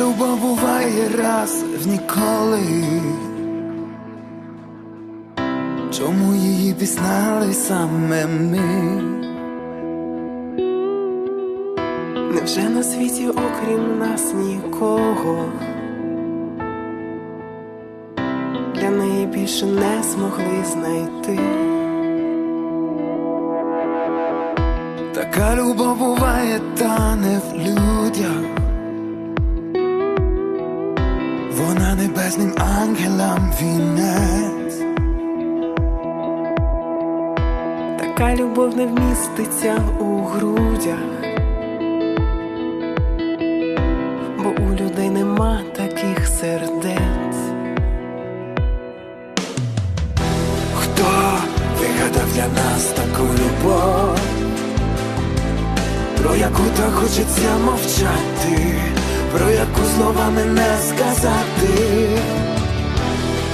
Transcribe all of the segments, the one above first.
любов буває раз в ніколи. Чому її пізнали саме ми? Невже на світі окрім нас нікого? Для неї більше не змогли знайти. Така любов буває, та не в людях. Вона небесним ангелам вінець. Така любов не вміститься у грудях, бо у людей нема таких сердець. Хто вигадав для нас таку любов, про яку так хочеться мовчати, про яку словами не сказати,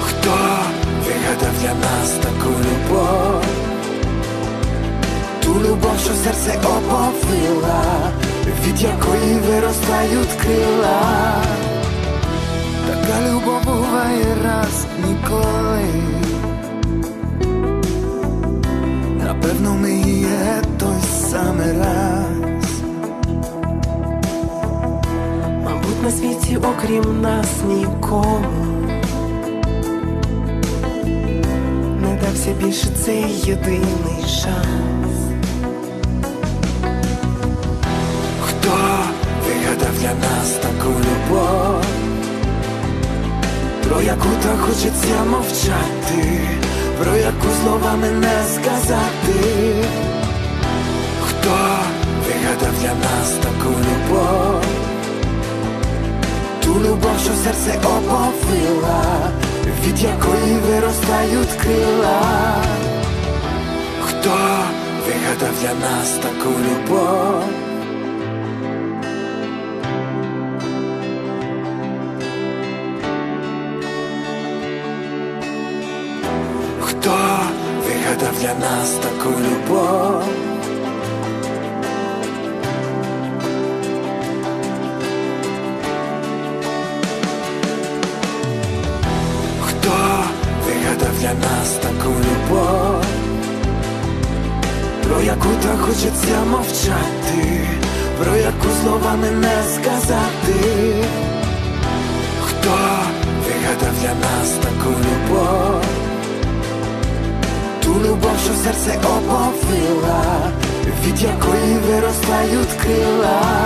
хто вигадав для нас таку любов, ту любов, що серце оповила, від якої виростають крила. Така любов буває раз ніколи. Напевно, ми є той самий раз. На світі окрім нас нікому. Не дався більше цей єдиний шанс. Хто вигадав для нас таку любов, про яку так хочеться мовчати, про яку словами не сказати, хто вигадав для нас таку любов, любов, що серце оповила, від якої виростають крила. Хто вигадав для нас таку любов? Хто вигадав для нас таку любов? Для нас таку любов? Про яку так хочеться мовчати, про яку словами не сказати, хто вигадав для нас таку любов? Ту любов, що серце оповила, від якої виростають крила.